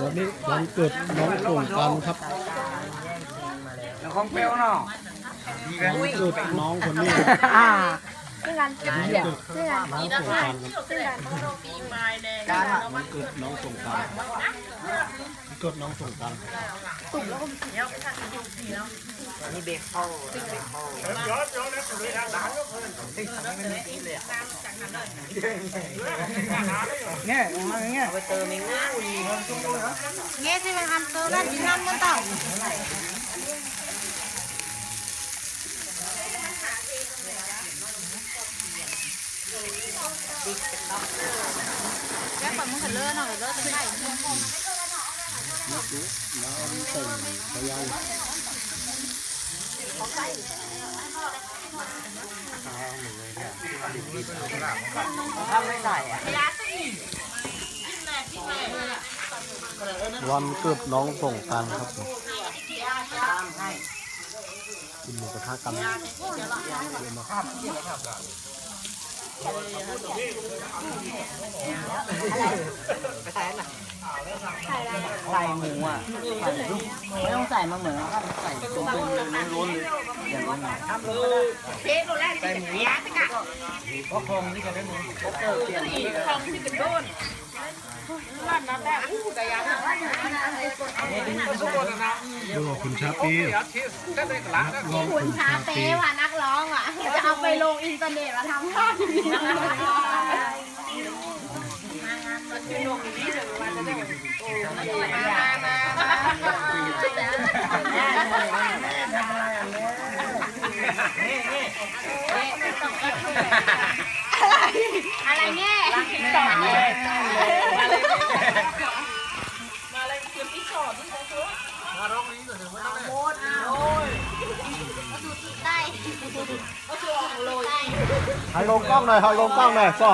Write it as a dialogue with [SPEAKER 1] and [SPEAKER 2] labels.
[SPEAKER 1] วันนี้วันเกิดน้องส่งกันครับ
[SPEAKER 2] แล้วของเปรี้ยวเนาะ
[SPEAKER 1] วันเกิดน้องคนนี้
[SPEAKER 2] อ่า
[SPEAKER 3] ซึ่งกันซึ่งกัน
[SPEAKER 1] น้องส่งกันครับ
[SPEAKER 3] ซึ่งกัน
[SPEAKER 2] การ
[SPEAKER 1] วันเกิดน้องส่งกันวันเกิดน้องส่งกัน
[SPEAKER 2] นี่เบคเข้าเบคเข้าเนี่ยมาเนี่ยไปเติมเองนะ
[SPEAKER 3] เงี้ยที่มันทำตัวนั่นที่นั่นมันต่อแค่ปล่อยมึงเห็นเลือดหน่อยเลือดจะไ หล
[SPEAKER 1] น้องส่งพยาน
[SPEAKER 2] ทำไม่ใส่อะ
[SPEAKER 1] วันเกิดน้องส่งกันครับผม
[SPEAKER 2] ตามให้
[SPEAKER 1] กินหมูกระทะกัน
[SPEAKER 2] ไป ใส่น่ะใส่หมูอะใส่ลูกไม่ต้องใส่มาเหมือนครับใส่ตรงเป็นล้นๆเลยอย่างนี้ทำเลยใส่หมูก็คงนี่กันได้หมูก็เจอเปลี่ยน
[SPEAKER 1] ดูคุณชาปีนักร้อง
[SPEAKER 3] ขุนชาเต้ว่ะนักร้องอะจะเอาไปลงอินเทอร์เน็ตมาทำภาพดี อะไรเงี้ย ได้
[SPEAKER 1] ให้ลงกล้องหน่อยให้ลงกล้องหน่อยซอ